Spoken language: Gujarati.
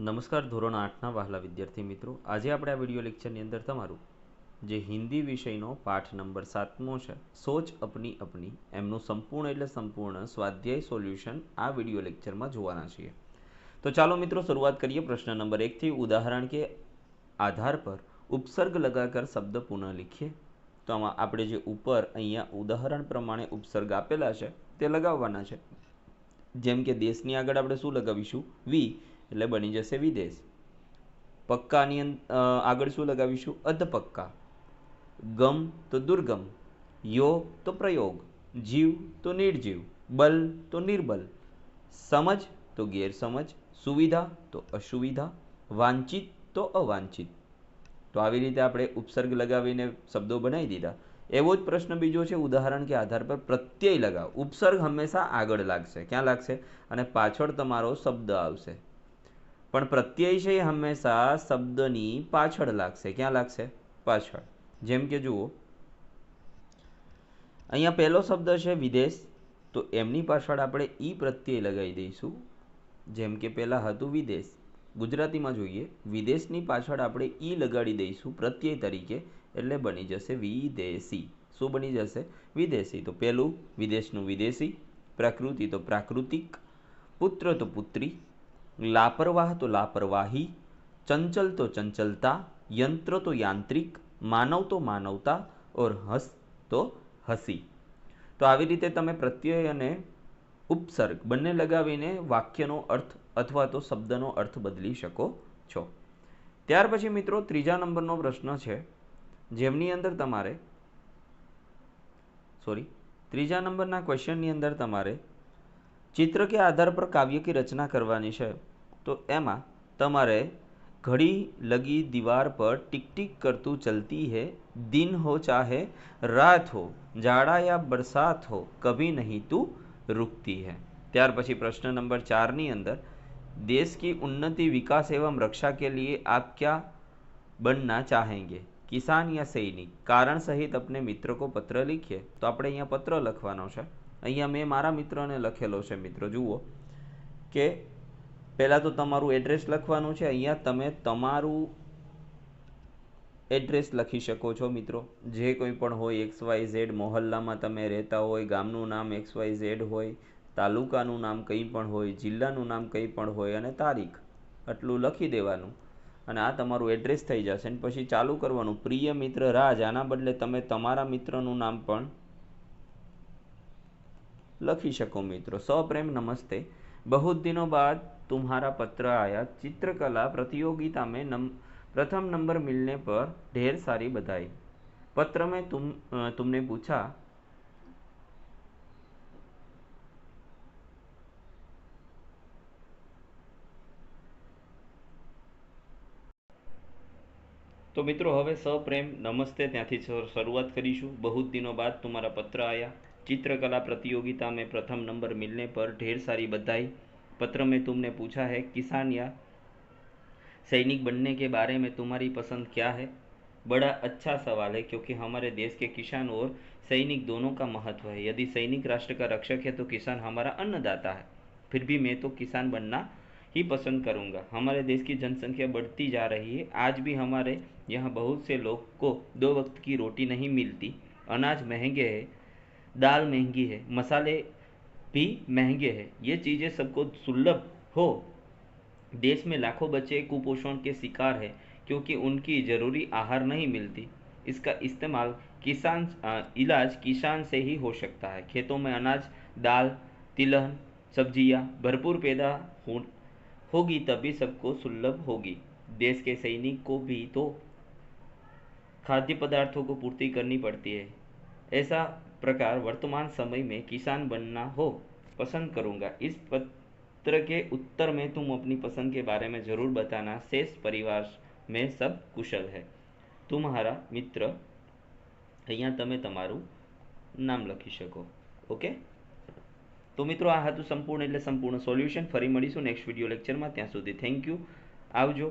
નમસ્કાર ધોરણ આઠના વહાલા વિદ્યાર્થી મિત્રો. આજે આપણે આ વીડિયો લેક્ચરની અંદર તમારું જે હિન્દી વિષયનો પાઠ નંબર સાતમો છે, સોચ અપની અપની, એમનું સંપૂર્ણ એટલે સંપૂર્ણ સ્વાધ્યાય સોલ્યુશન આ વીડિયો લેક્ચરમાં જોવાના છીએ. તો ચાલો મિત્રો શરૂઆત કરીએ પ્રશ્ન નંબર એકથી. ઉદાહરણ કે આધાર પર ઉપસર્ગ લગાકર શબ્દ પુનઃ લીખીએ. તો આમાં આપણે જે ઉપર અહીંયા ઉદાહરણ પ્રમાણે ઉપસર્ગ આપેલા છે, તે લગાવવાના છે. જેમ કે દેશની આગળ આપણે શું લગાવીશું? વી. એટલે બની જશે વિદેશ. પક્કાની આગળ શું લગાવીશું? અધપક્કા. ગમ તો દુર્ગમ, યો તો પ્રયોગ, જીવ તો નિર્જીવ, બલ તો નિર્બલ, સમજ તો ગેરસમજ, સુવિધા તો અસુવિધા, વાંચિત તો અવાંછિત. તો આવી રીતે આપણે ઉપસર્ગ લગાવીને શબ્દો બનાવી દીધા. એવો જ પ્રશ્ન બીજો છે, ઉદાહરણ કે આધાર પર પ્રત્યય લગાવ. ઉપસર્ગ હંમેશા આગળ લાગશે. ક્યાં લાગશે? અને પાછળ તમારો શબ્દ આવશે. પણ પ્રત્યય છે એ હંમેશા શબ્દની પાછળ લાગશે. ક્યાં લાગશે? પાછળ. જેમ કે જુઓ, અહીંયા પહેલો શબ્દ છે વિદેશ. તો એમની પાછળ આપણે ઈ પ્રત્યય લગાવી દઈશું. જેમ કે પહેલાં હતું વિદેશ. ગુજરાતીમાં જોઈએ, વિદેશની પાછળ આપણે ઈ લગાડી દઈશું પ્રત્યય તરીકે, એટલે બની જશે વિદેશી. શું બની જશે? વિદેશી. તો પહેલું વિદેશનું વિદેશી, પ્રકૃતિ તો પ્રાકૃતિક, પુત્ર તો પુત્રી. લાપરવાહ તો લાપરવાહી, ચંચલ તો ચંચલતા, યંત્ર તો યાંત્રિક, માનવ તો માનવતા ઓર હસ તો હસી. તો આવી રીતે તમે પ્રત્યય અને ઉપસર્ગ બંને લગાવીને વાક્યનો અર્થ અથવા તો શબ્દનો અર્થ બદલી શકો છો. ત્યાર પછી મિત્રો ત્રીજા નંબરનો પ્રશ્ન છે, જેમની અંદર તમારે સોરી ત્રીજા નંબરના ક્વેશ્ચનની અંદર તમારે ચિત્ર કે આધાર પર કાવ્ય की રચના કરવાની છે તો એમાં તમારે ઘડી લગી દીવાર પર टिक टिक કરતું ચલતી है दिन हो चाहे रात हो जाड़ा या बरसात हो कभी नहीं तू रुकती है ત્યાર પછી પ્રશ્ન નંબર ચારની અંદર देश की उन्नति विकास एवं रक्षा के लिए आप क्या बनना चाहेंगे किसान या सैनिक કારણ સહિત अपने મિત્ર को પત્ર लिखिए તો આપણે અહીંયા પત્ર લખવાનો છે અહીંયા મેં મારા મિત્રને લખેલો છે, મિત્રો, જુઓ. કે પહેલાં તો તમારું એડ્રેસ લખવાનું છે, અહીંયા તમે તમારું એડ્રેસ લખી શકો છો, મિત્રો. જે કોઈ પણ હોય, એક્સ વાય ઝેડ, મોહલ્લામાં તમે રહેતા હોય, ગામનું નામ એક્સ વાય ઝેડ હોય, તાલુકાનું નામ કંઈ પણ હોય, જિલ્લાનું નામ કંઈ પણ હોય, અને તારીખ. આટલું લખી દેવાનું. અને આ તમારું એડ્રેસ થઈ જશે. અને પછી ચાલુ કરવાનું. પ્રિય મિત્ર રાજ, આના બદલે તમે તમારા મિત્રનું નામ પણ लखी सको मित्रों सप्रेम नमस्ते बहुत दिनों बाद तुम्हारा पत्र आया चित्रकला प्रतियोगिता में नम, प्रथम नंबर मिलने पर ढेर सारी बधाई पत्र में तुम अ, तुमने पूछा તો મિત્રો હવે સપ્રેમ નમસ્તે ત્યાંથી શ- શરૂઆત કરીશું બહુ દિનો બાદ તમારા પત્ર આયા चित्रकला प्रतियोगिता में प्रथम नंबर मिलने पर ढेर सारी बधाई। पत्र में तुमने पूछा है, किसान या सैनिक बनने के बारे में तुम्हारी पसंद क्या है? बड़ा अच्छा सवाल है, क्योंकि हमारे देश के किसान और सैनिक दोनों का महत्व है। यदि सैनिक राष्ट्र का रक्षक है तो किसान हमारा अन्नदाता है। फिर भी मैं तो किसान बनना ही पसंद करूँगा। हमारे देश की जनसंख्या बढ़ती जा रही है। आज भी हमारे यहाँ बहुत से लोग को दो वक्त की रोटी नहीं मिलती। अनाज महँगे है दाल महँगी है, मसाले भी महँगे हैं। ये चीज़ें सबको सुलभ हो। देश में लाखों बच्चे कुपोषण के शिकार है, क्योंकि उनकी ज़रूरी आहार नहीं मिलती। इसका इस्तेमाल किसान इलाज किसान से ही हो सकता है। खेतों में अनाज, दाल, तिलहन, सब्ज़ियाँ भरपूर पैदा हो, होगी, तभी सबको सुलभ होगी। देश के सैनिक को भी तो खाद्य पदार्थों को पूर्ति करनी पड़ती है। ऐसा प्रकार वर्तमान समय में किसान बनना हो पसंद करूंगा इस पत्र के उत्तर में तुम अपनी पसंद के बारे में ज़रूर बताना शेष परिवार में सब कुशल है तुम्हारा મિત્ર અહીંયા તમે તમારું નામ લખી શકો ઓકે તો મિત્રો આ હતું સંપૂર્ણ એટલે સંપૂર્ણ સોલ્યુશન ફરી મળીશું નેક્સ્ટ વિડીયો લેક્ચરમાં ત્યાં સુધી થેન્ક યુ આવજો